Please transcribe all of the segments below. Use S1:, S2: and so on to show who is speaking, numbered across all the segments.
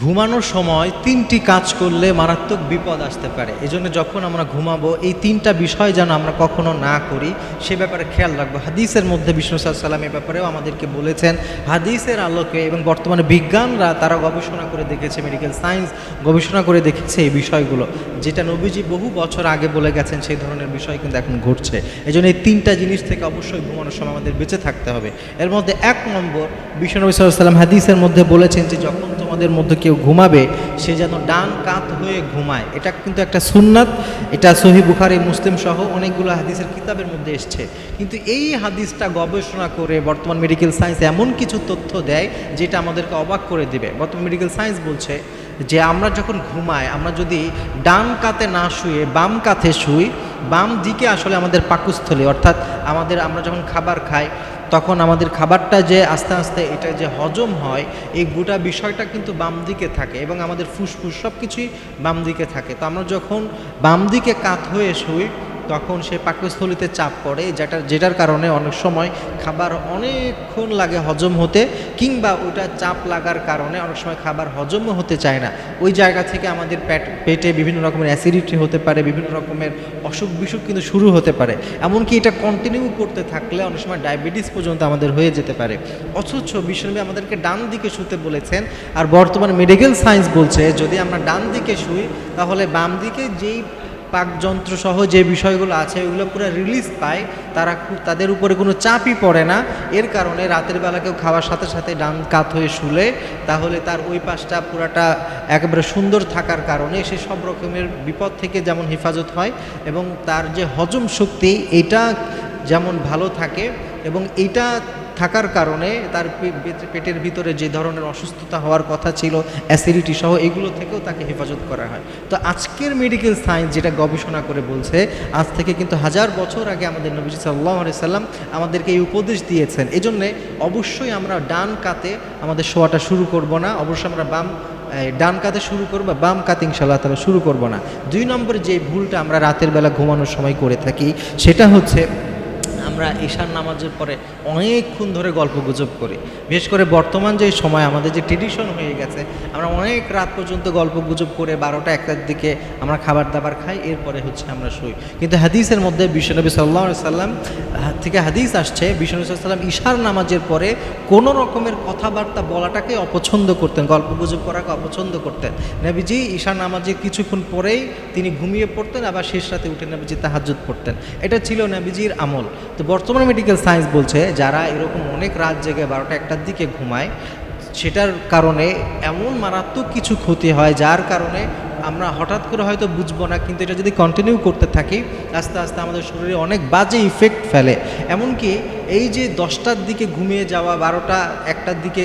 S1: ঘুমানোর সময় তিনটি কাজ করলে মারাত্মক বিপদ আসতে পারে। এই জন্য যখন আমরা ঘুমাবো, এই তিনটা বিষয় যেন আমরা কখনো না করি, সে ব্যাপারে খেয়াল রাখব। হাদিসের মধ্যে বিষ্ণু সাল্লাম এ ব্যাপারেও আমাদেরকে বলেছেন, হাদিসের আলোকে এবং বর্তমানে বিজ্ঞানরা তারা গবেষণা করে দেখেছে মেডিকেল সায়েন্স গবেষণা করে দেখেছে এই বিষয়গুলো, যেটা নবীজি বহু বছর আগে বলে গেছেন সেই ধরনের বিষয় কিন্তু এখন ঘটছে। এই জন্য এই তিনটা জিনিস থেকে অবশ্যই ঘুমানোর সময় আমাদের বেঁচে থাকতে হবে। এর মধ্যে এক নম্বর, বিষ্ণু নবী সাল্লাম হাদিসের মধ্যে বলেছেন যে যখন তোমাদের মধ্যে কেউ ঘুমাবে, সে যেন ডান কাত হয়ে ঘুমায়। এটা কিন্তু একটা সুন্নাত, এটা সহি বুখারি, মুসলিম সহ অনেকগুলো হাদিসের কিতাবের মধ্যে এসছে। কিন্তু এই হাদিসটা গবেষণা করে বর্তমান মেডিকেল সায়েন্স এমন কিছু তথ্য দেয়, যেটা আমাদেরকে অবাক করে দিবে। বর্তমান মেডিকেল সায়েন্স বলছে যে, আমরা যখন ঘুমাই, আমরা যদি ডান কাতে না শুয়ে বাম কাতে শুই, বাম দিকে আসলে আমাদের পাকস্থলী, অর্থাৎ আমাদের, আমরা যখন খাবার খাই তখন আমাদের খাবারটা যে আস্তে আস্তে এটা যে হজম হয়, এই গোটা বিষয়টা কিন্তু বাম দিকে থাকে এবং আমাদের ফুসফুস সব কিছুই বাম দিকে থাকে। তো আমরা যখন বাম দিকে কাত হয়ে শুই তখন সে পাকস্থলিতে চাপ পড়ে, যেটা, যেটার কারণে অনেক সময় খাবার অনেকক্ষণ লাগে হজম হতে, কিংবা ওটা চাপ লাগার কারণে অনেক সময় খাবার হজমও হতে চায় না। ওই জায়গা থেকে আমাদের পেট, পেটে বিভিন্ন রকমের অ্যাসিডিটি হতে পারে, বিভিন্ন রকমের অসুখ বিসুখ কিন্তু শুরু হতে পারে। এমনকি এটা কন্টিনিউ করতে থাকলে অনেক সময় ডায়াবেটিস পর্যন্ত আমাদের হয়ে যেতে পারে। অথচ বিশ্বনবী আমাদেরকে ডান দিকে শুতে বলেছেন, আর বর্তমানে মেডিকেল সায়েন্স বলছে, যদি আমরা ডান দিকে শুই, তাহলে বাম দিকে যেই পাকযন্ত্র সহ যে বিষয়গুলো আছে, ওগুলো পুরো রিলিজ পায়। তারা খুব তাদের উপরে কোনো চাপই পড়ে না। এর কারণে রাতের বেলা কেউ খাওয়ার সাথে সাথে ডান কাত হয়ে শুলে। তাহলে তার ওই পাশটা পুরাটা একেবারে সুন্দর থাকার কারণে সে সব রকমের বিপদ থেকে যেমন হেফাজত হয় এবং তার যে হজম শক্তি, এটা যেমন ভালো থাকে এবং এইটা থাকার কারণে তার পেটের ভিতরে যে ধরনের অসুস্থতা হওয়ার কথা ছিল অ্যাসিডিটি সহ এগুলো থেকেও তাকে হেফাজত করা হয়। তো আজকের মেডিকেল সায়েন্স যেটা গবেষণা করে বলছে, আজ থেকে কিন্তু হাজার বছর আগে আমাদের নবী সাল্লাহ সাল্লাম আমাদেরকে এই উপদেশ দিয়েছেন। এজন্যে অবশ্যই আমরা ডান কাতে আমাদের শোয়াটা শুরু করব না, অবশ্যই আমরা বাম ডান কাতে শুরু করব বা বাম কাতে ইনশাল্লাহ তালা শুরু করব না। দুই নম্বর যে ভুলটা আমরা রাতের বেলা ঘুমানোর সময় করে থাকি, সেটা হচ্ছে আমরা ঈশান নামাজের পরে অনেকক্ষণ ধরে গল্প গুজব করি। বিশেষ করে বর্তমান যে সময়, আমাদের যে ট্রেডিশন হয়ে গেছে, আমরা অনেক রাত পর্যন্ত গল্প গুজব করে বারোটা, একটার দিকে আমরা খাবার দাবার খাই, এরপরে হচ্ছে আমরা শুই। কিন্তু হাদিসের মধ্যে বিশ্বনবী সাল্লাহ সাল্লাম থেকে হাদিস আসছে, বিশ্বনবী সাল্লাম ঈশার নামাজের পরে কোনো রকমের কথাবার্তা বলাটাকে অপছন্দ করতেন, গল্প গুজব করাকে অপছন্দ করতেন। নবীজি ঈশার নামাজের কিছুক্ষণ পরেই তিনি ঘুমিয়ে পড়তেন, আবার শেষ রাতে উঠে নবীজি তাহাজ্জুদ পড়তেন। এটা ছিল নবীজির আমল। তো বর্তমানে মেডিকেল সায়েন্স বলছে যারা এরকম অনেক রাত জেগে বারোটা একটার দিকে ঘুমায়, সেটার কারণে এমন মারাত্মক কিছু ক্ষতি হয় যার কারণে আমরা হঠাৎ করে হয়তো বুঝব না, কিন্তু এটা যদি কন্টিনিউ করতে থাকি, আস্তে আস্তে আমাদের শরীরে অনেক বাজে ইফেক্ট ফেলে। এমনকি এই যে দশটার দিকে ঘুমিয়ে যাওয়া, বারোটা একটার দিকে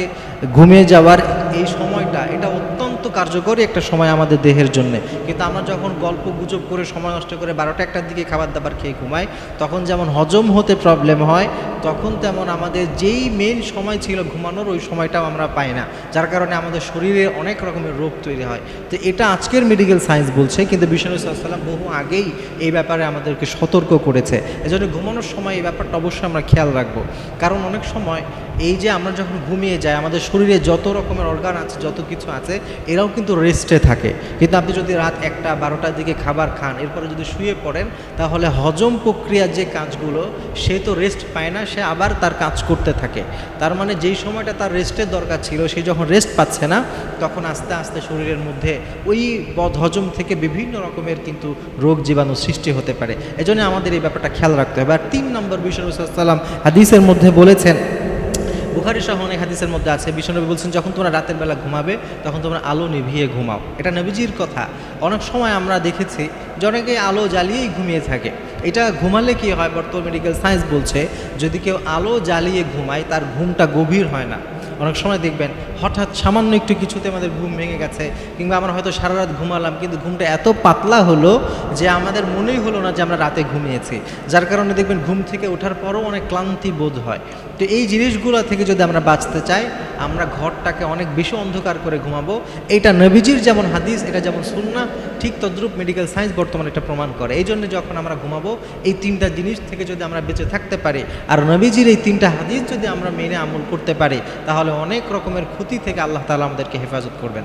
S1: ঘুমিয়ে যাওয়ার এই সময়টা, এটা কার্যকরী একটা সময় আমাদের দেহের জন্য। কিন্তু আমরা যখন গল্প গুজব করে, সময় নষ্ট করে বারোটা একটার দিকে খাবার দাবার খেয়ে ঘুমাই, তখন যেমন হজম হতে প্রবলেম হয়, তখন তেমন আমাদের যেই মেন সময় ছিল ঘুমানোর, ওই সময়টাও আমরা পাই না। যার কারণে আমাদের শরীরে অনেক রকমের রোগ তৈরি হয়। তো এটা আজকের মেডিকেল সায়েন্স বলছে, কিন্তু বিষ্ণু সাল্লাম বহু আগেই এই ব্যাপারে আমাদেরকে সতর্ক করেছে। এজন্য ঘুমানোর সময় এই ব্যাপারটা অবশ্যই আমরা খেয়াল রাখব। কারণ অনেক সময় এই যে আমরা যখন ঘুমিয়ে যাই, আমাদের শরীরে যত রকমের অর্গান আছে, যত কিছু আছে, এরাও কিন্তু রেস্টে থাকে। কিন্তু আপনি যদি রাত একটা, বারোটার দিকে খাবার খান, এরপরে যদি শুয়ে পড়েন, তাহলে হজম প্রক্রিয়ার যে কাজগুলো, সে তো রেস্ট পায় না, সে আবার তার কাজ করতে থাকে। তার মানে যেই সময়টা তার রেস্টের দরকার ছিল, সে যখন রেস্ট পাচ্ছে না, তখন আস্তে আস্তে শরীরের মধ্যে ওই বদ হজম থেকে বিভিন্ন রকমের কিন্তু রোগ জীবাণু সৃষ্টি হতে পারে। এজন্য আমাদের এই ব্যাপারটা খেয়াল রাখতে হবে। আর তিন নম্বর বিষয় হাদিসের মধ্যে বলেছেন বুখারি সহ অনেক হাদিসের মধ্যে আছে, বিশ্বনবী বলছেন, যখন তোমরা রাতের বেলা ঘুমাবে, তখন তোমরা আলো নিভিয়ে ঘুমাও। এটা নবীজির কথা। অনেক সময় আমরা দেখেছি যে অনেকে আলো জ্বালিয়েই ঘুমিয়ে থাকে। এটা ঘুমালে কি হয়? বর্তমান মেডিকেল সায়েন্স বলছে, যদি কেউ আলো জ্বালিয়ে ঘুমায়, তার ঘুমটা গভীর হয় না। অনেক সময় দেখবেন হঠাৎ সামান্য একটু কিছুতে আমাদের ঘুম ভেঙে গেছে, কিংবা আমরা হয়তো সারা রাত ঘুমালাম, কিন্তু ঘুমটা এত পাতলা হলো যে আমাদের মনেই হলো না যে আমরা রাতে ঘুমিয়েছি। যার কারণে দেখবেন ঘুম থেকে ওঠার পরও অনেক ক্লান্তি বোধ হয়। তো এই জিনিসগুলো থেকে যদি আমরা বাঁচতে চাই আমরা ঘরটাকে অনেক বেশি অন্ধকার করে ঘুমাবো। এটা নবীজির যেমন হাদিস, এটা যেমন সুন্না ঠিক তদ্রুপ মেডিকেল সায়েন্স বর্তমানে এটা প্রমাণ করে। এই জন্য যখন আমরা ঘুমাবো, এই তিনটা জিনিস থেকে যদি আমরা বেঁচে থাকতে পারি, আর নবীজির এই তিনটা হাদিস যদি আমরা মেনে আমল করতে পারি, তাহলে অনেক রকমের ক্ষতি থেকে আল্লাহ তালা আমাদেরকে হেফাজত করবেন।